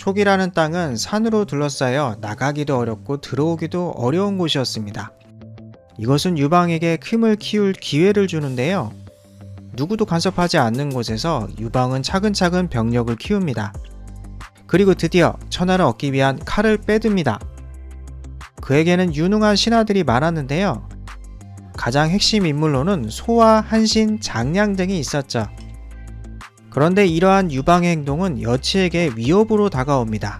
촉이라는 땅은 산으로 둘러싸여 나가기도 어렵고 들어오기도 어려운 곳이었습니다. 이것은 유방에게 힘을 키울 기회를 주는데요. 누구도 간섭하지 않는 곳에서 유방은 차근차근 병력을 키웁니다. 그리고 드디어 천하를 얻기 위한 칼을 빼듭니다. 그에게는 유능한 신하들이 많았는데요. 가장 핵심 인물로는 소와 한신, 장량 등이 있었죠. 그런데 이러한 유방의 행동은 여치에게 위협으로 다가옵니다.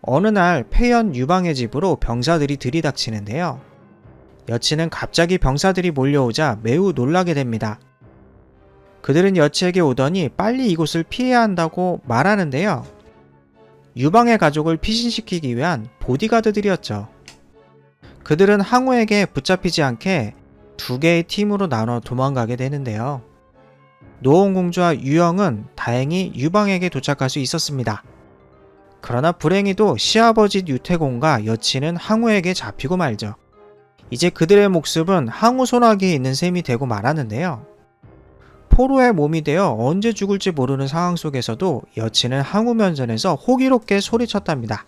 어느 날 폐연 유방의 집으로 병사들이 들이닥치는데요. 여치는 갑자기 병사들이 몰려오자 매우 놀라게 됩니다. 그들은 여치에게 오더니 빨리 이곳을 피해야 한다고 말하는데요. 유방의 가족을 피신시키기 위한 보디가드들이었죠. 그들은 항우에게 붙잡히지 않게 두 개의 팀으로 나눠 도망가게 되는데요. 노원 공주와 유영은 다행히 유방에게 도착할 수 있었습니다. 그러나 불행히도 시아버지 유태공과 여친은 항우에게 잡히고 말죠. 이제 그들의 목숨은 항우 소나기에 있는 셈이 되고 말았는데요. 포로의 몸이 되어 언제 죽을지 모르는 상황 속에서도 여친은 항우 면전에서 호기롭게 소리쳤답니다.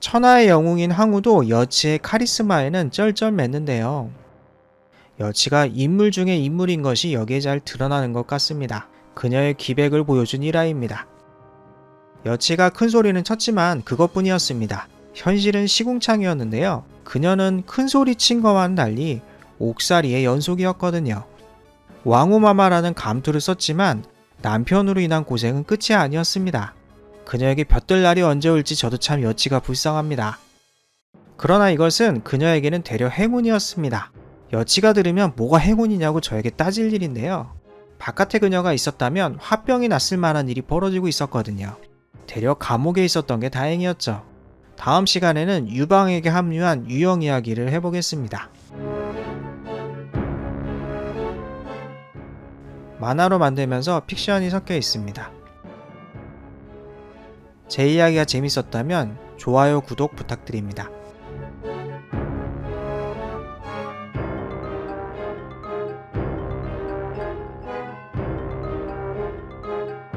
천하의 영웅인 항우도 여치의 카리스마에는 쩔쩔맸는데요. 여치가 인물 중에 인물인 것이 여기에 잘 드러나는 것 같습니다. 그녀의 기백을 보여준 일화입니다. 여치가 큰 소리는 쳤지만 그것뿐이었습니다. 현실은 시궁창이었는데요. 그녀는 큰 소리 친 것과는 달리 옥살이의 연속이었거든요. 왕우마마라는 감투를 썼지만 남편으로 인한 고생은 끝이 아니었습니다. 그녀에게 볕들 날이 언제 올지 저도 참 여치가 불쌍합니다. 그러나 이것은 그녀에게는 대려 행운이었습니다. 여치가 들으면 뭐가 행운이냐고 저에게 따질 일인데요. 바깥에 그녀가 있었다면 화병이 났을 만한 일이 벌어지고 있었거든요. 대려 감옥에 있었던 게 다행이었죠. 다음 시간에는 유방에게 합류한 유형 이야기를 해보겠습니다. 만화로 만들면서 픽션이 섞여 있습니다. 제 이야기가 재밌었다면 좋아요, 구독 부탁드립니다.